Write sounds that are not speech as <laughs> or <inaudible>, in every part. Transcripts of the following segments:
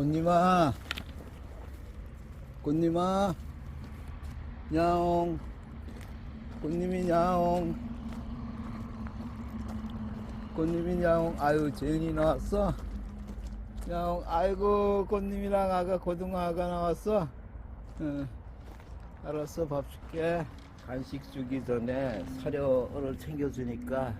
꽃님아. 꽃님아. 야옹. 꽃님이 야옹. 꽃님이 야옹. 아유 재은이 나왔어. 야옹 아이고 꽃님이랑 아가 고등어 아가 나왔어. 응. 알았어 밥 줄게. 간식 주기 전에 사료를 챙겨주니까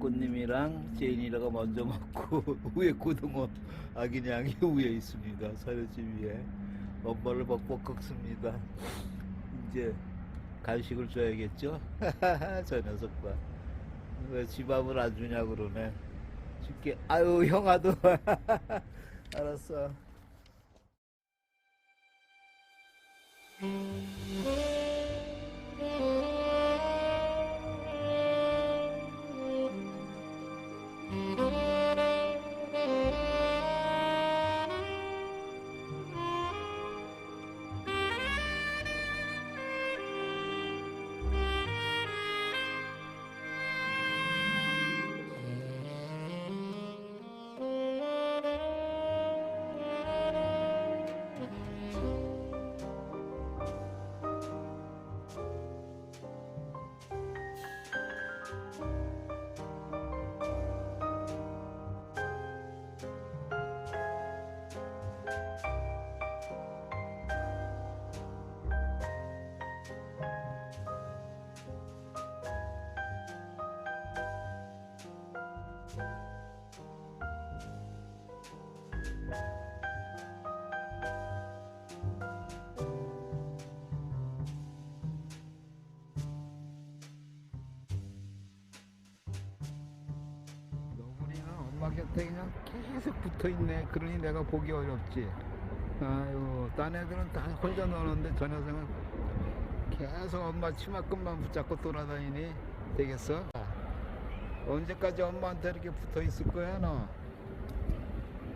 꽃님이랑 제인이라가 먼저 먹고 <laughs> 위에 고등어 아기냥이 위에 있습니다. 사료집 위에. 엄마를 벅벅 꺾습니다. 이제 간식을 줘야겠죠? <laughs> 저 녀석 봐왜 집밥을 안 주냐 그러네. 줄게. 아유 형아도. <laughs> 알았어 엄마 곁에 그냥 계속 붙어 있네. 그러니 내가 보기 어렵지. 아유, 딴 애들은 다 혼자 노는데 저 녀석은 계속 엄마 치마끈만 붙잡고 돌아다니니 되겠어? 언제까지 엄마한테 이렇게 붙어 있을 거야, 너?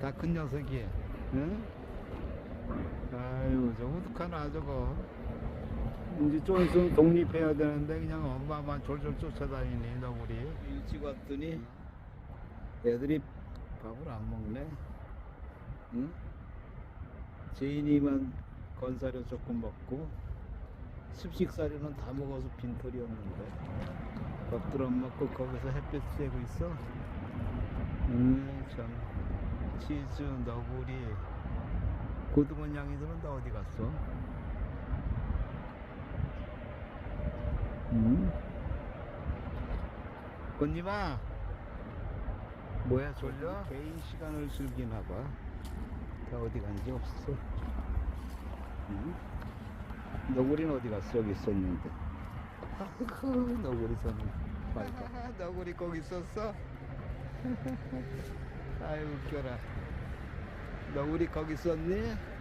다 큰 녀석이, 응? 아유, 저거 어떡하나, 저거. 이제 좀 있으면 독립해야 되는데 그냥 엄마만 졸졸 쫓아다니니, 너구리. 일찍 왔더니 애들이 밥을 안 먹네. 응? 제인이만 건사료 조금 먹고 습식사료는 다 먹어서 빈털이었는데 밥들 안 먹고 거기서 햇볕 쬐고 있어. 음, 참. 치즈, 너구리, 고등어 양이들은 다 어디 갔어? 음? 꽃님아, 뭐야 졸려? 개인 시간을 즐기나 봐. 다 어디 간지 없어. 응? 너구리는 어디 갔어? 여기 있었는데. 아이고, 너구리 손을 말까. <laughs> 너구리 거기 있었어? <laughs> 아유, 웃겨라. 너구리 거기 있었니?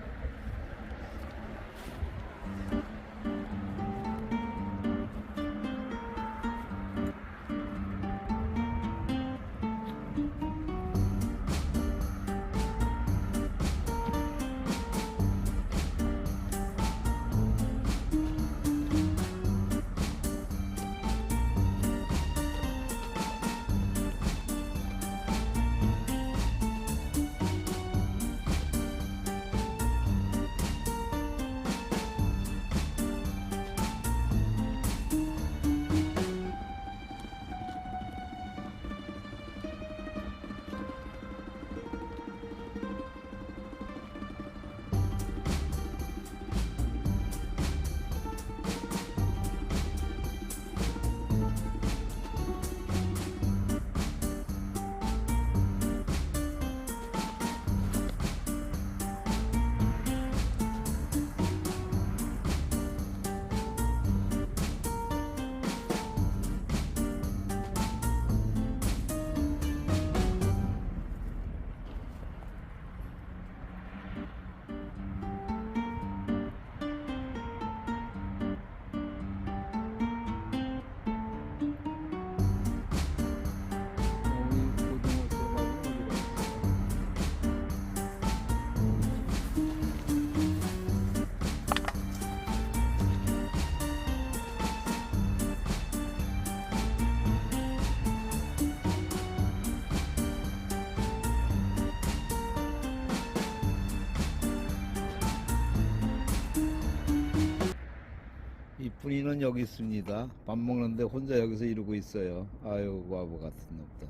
이쁜이는 여기 있습니다. 밥 먹는데 혼자 여기서 이러고 있어요. 아유 바보 같은 놈들.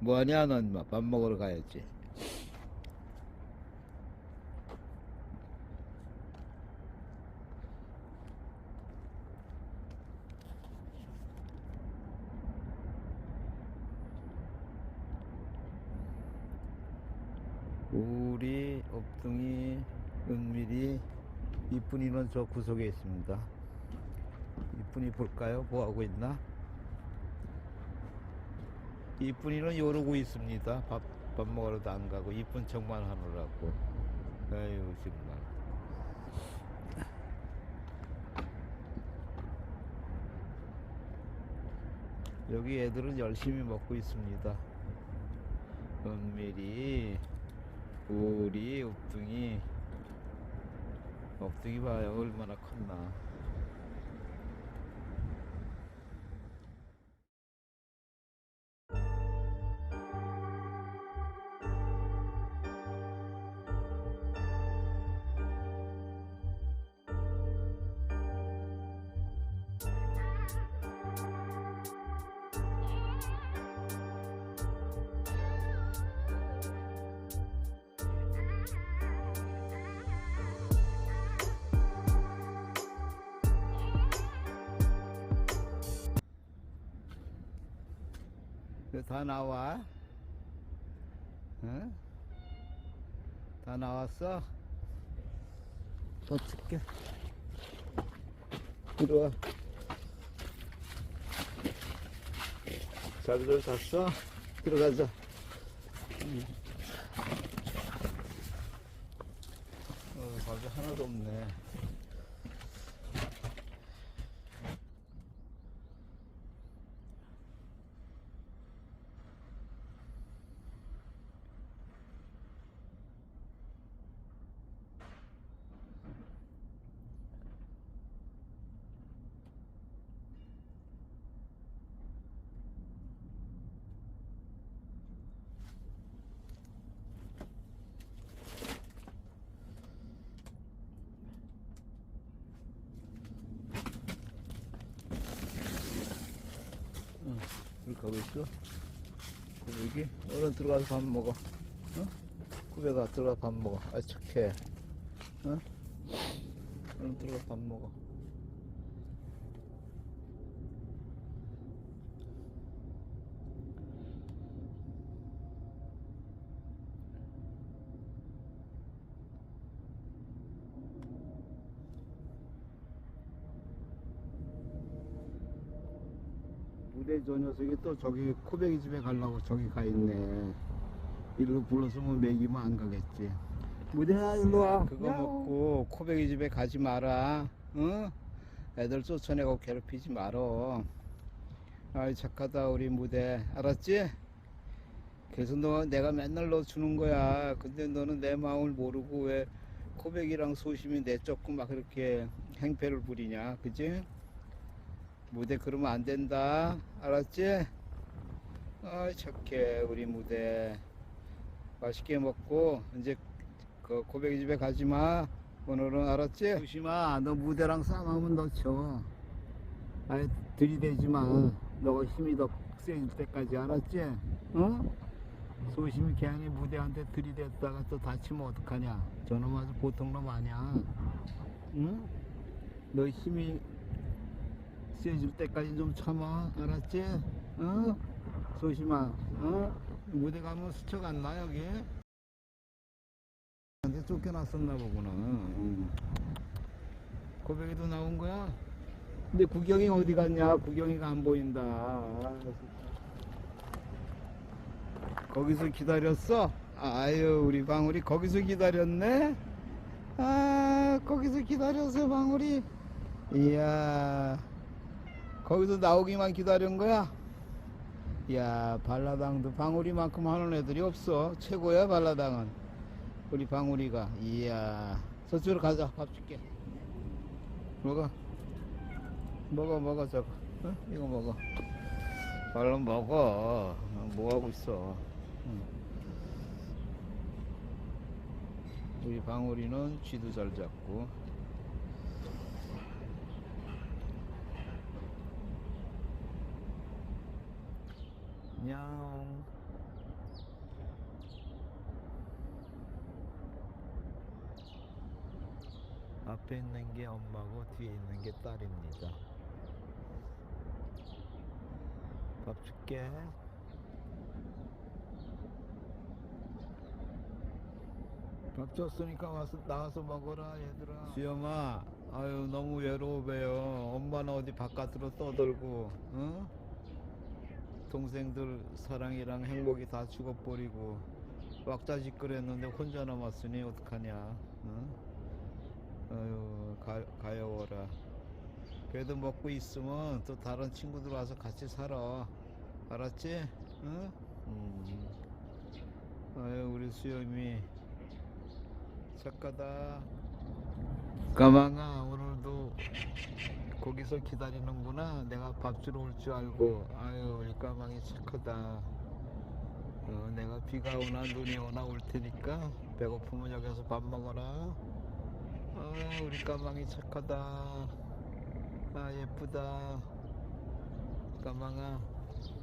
뭐하냐 넌 인마 밥 먹으러 가야지. 우리 업둥이 은밀히 이쁜이는 저 구석에 있습니다. 이쁜이 볼까요? 뭐 하고 있나? 이쁜이는 이러고 있습니다. 밥, 밥 먹으러도 안 가고 이쁜 척만 하느라고. 아유 정말. 여기 애들은 열심히 먹고 있습니다. 은밀히 우리 옥둥이 옥둥이 봐요 얼마나 컸나 이거 다 나와 응? 다 나왔어? 더 줄게 들어와 잘들 잤어? 들어가자 응. 어, 밥이 하나도 없네 응, 여기 가고 있어? 여기? 얼른 들어가서 밥 먹어. 어? 구배가 들어가 밥 먹어. 아, 착해. 어? 얼른 들어가 밥 먹어. 무대 저 녀석이 또 저기 코베기 집에 가려고 저기 가 있네. 일로 불렀으면 먹이면 안 가겠지. 무대야 일로 와. 그거 야옹. 먹고 코베기 집에 가지 마라. 응? 애들 쫓아내고 괴롭히지 말어. 아이 착하다 우리 무대. 알았지? 그래서 너 내가 맨날 너 주는 거야. 근데 너는 내 마음을 모르고 왜 코백이랑 소심이 내쫓고 막 그렇게 행패를 부리냐. 그지? 무대 그러면 안 된다. 알았지? 아이 착해 우리 무대. 맛있게 먹고 이제 그 고백이 집에 가지 마. 오늘은 알았지? 조심아, 너 무대랑 싸움하면 너 쳐. 아예 들이대지 마. 너가 힘이 더 세질 때까지 알았지? 어? 소심이 괜히 무대한테 들이댔다가 또 다치면 어떡하냐? 저놈 아주 보통 놈 아니야. 응? 너 힘이 세질 때까지 좀 참아. 알았지? 어? 소심아, 어? 무대 가면 스쳐 갔나 여기? 한테 쫓겨났었나 보구나. 응. 고백에도 나온 거야? 근데 구경이 어디 갔냐? 구경이가 안 보인다. 거기서 기다렸어? 아유, 우리 방울이 거기서 기다렸네? 아, 거기서 기다렸어, 방울이. 이야, 거기서 나오기만 기다린 거야? 이야, 발라당도 방울이만큼 하는 애들이 없어. 최고야, 발라당은. 우리 방울이가 이야 저쪽으로 가자 밥 줄게 먹어 먹어 먹어 저거 어? 이거 먹어 얼른 먹어 어, 뭐하고 있어 응. 우리 방울이는 쥐도 잘 잡고 야옹. 앞에 있는 게 엄마고 뒤에 있는 게 딸입니다. 밥 줄게. 밥 줬으니까 와서 나와서 먹어라 얘들아. 수영아, 아유 너무 외로워요. 엄마는 어디 바깥으로 떠들고, 어? 동생들 사랑이랑 행복이 다 죽어버리고 왁자지껄했는데 혼자 남았으니 어떡하냐? 어? 아유 가, 가여워라. 그래도 먹고 있으면 또 다른 친구들 와서 같이 살아. 알았지? 응? 음. 아유 우리 수염이 착하다. 까망아 오늘도 거기서 기다리는구나. 내가 밥 주러 올 줄 알고. 아유 우리 까망이 착하다. 어, 내가 비가 오나 눈이 오나 올 테니까 배고프면 여기서 밥 먹어라. 아 우리 까망이 착하다. 아 예쁘다. 까망아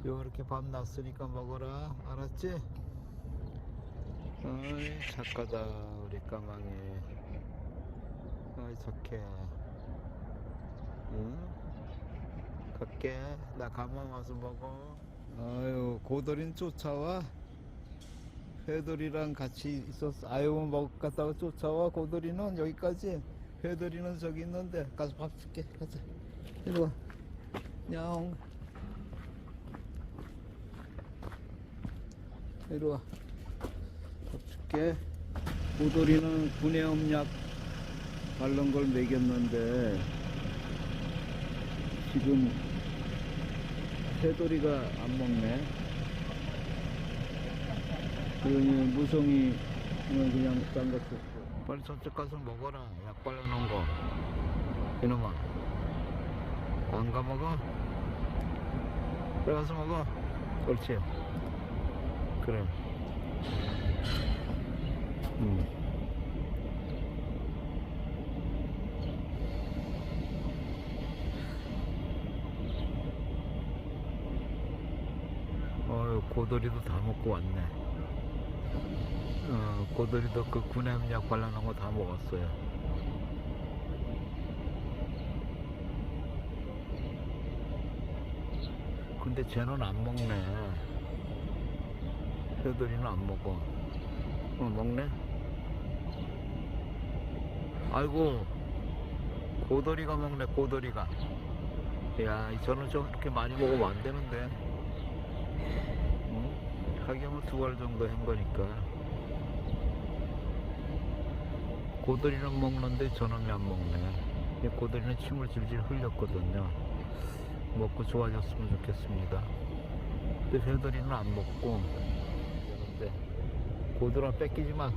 요렇게 밥 났으니까 먹어라. 알았지? 어이 착하다 우리 까망이. 어이 착해. 응? 갈게. 나 가만 와서 먹어. 아유 고돌이는 쫓아와. 회돌이랑 같이 있었어. 아유 먹 갔다가 쫓아와. 고돌이는 여기까지. 회돌이는 저기 있는데 가서 밥 줄게. 가자. 이리 와. 냥. 이리 와. 밥 줄게. 고돌이는 구내염약 바른 걸 먹였는데 지금 새돌이가 안 먹네. 그러니 무성이 그냥 딴거 줬고. 빨리 저쪽 가서 먹어라. 약 발라놓은 거. 이놈아. 안가 먹어? 그래 가서 먹어. 그렇지. 그래. 음. 어유 고돌이도 다 먹고 왔네. 어, 고돌이도 그 구냄약 발라놓은 거 다 먹었어요. 근데 쟤는 안 먹네. 새돌이는 안 먹어. 어, 먹네? 아이고, 고돌이가 먹네, 고돌이가. 야, 저는 좀 이렇게 많이 먹으면 안 되는데. 응? 가격은 두알 정도 한 거니까. 고돌이는 먹는데 저놈이 안 먹네. 이 고돌이는 침을 질질 흘렸거든요. 먹고 좋아졌으면 좋겠습니다. 근데 회돌이는 안 먹고. 그런데 고돌아 뺏기지 마.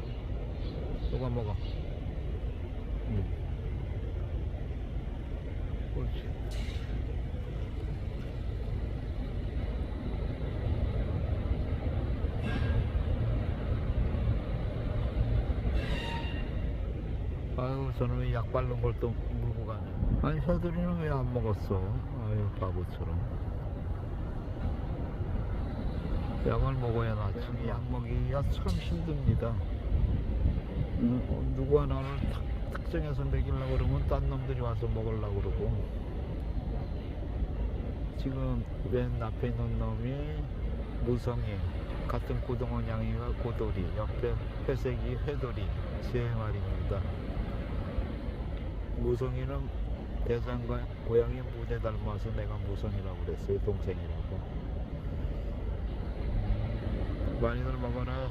너가 먹어. 응. 옳지. 아유 저놈이 약 바른 걸 또 물고 가네. 아니 새들이는 왜 안 먹었어? 아유 바보처럼. 약을 먹어야 낫지 약 먹이기가 참 힘듭니다. 음, 어, 누구 하나를 탁, 특정해서 먹이려고 그러면 딴 놈들이 와서 먹으려고 그러고. 지금 맨 앞에 있는 놈이 무성이 같은 고등어 양이가 고돌이 옆에 회색이 회돌이 세 마리입니다 무성이는 대장과 고양이 무대 닮아서 내가 무성이라고 그랬어요 동생이라고. 많이들 먹어라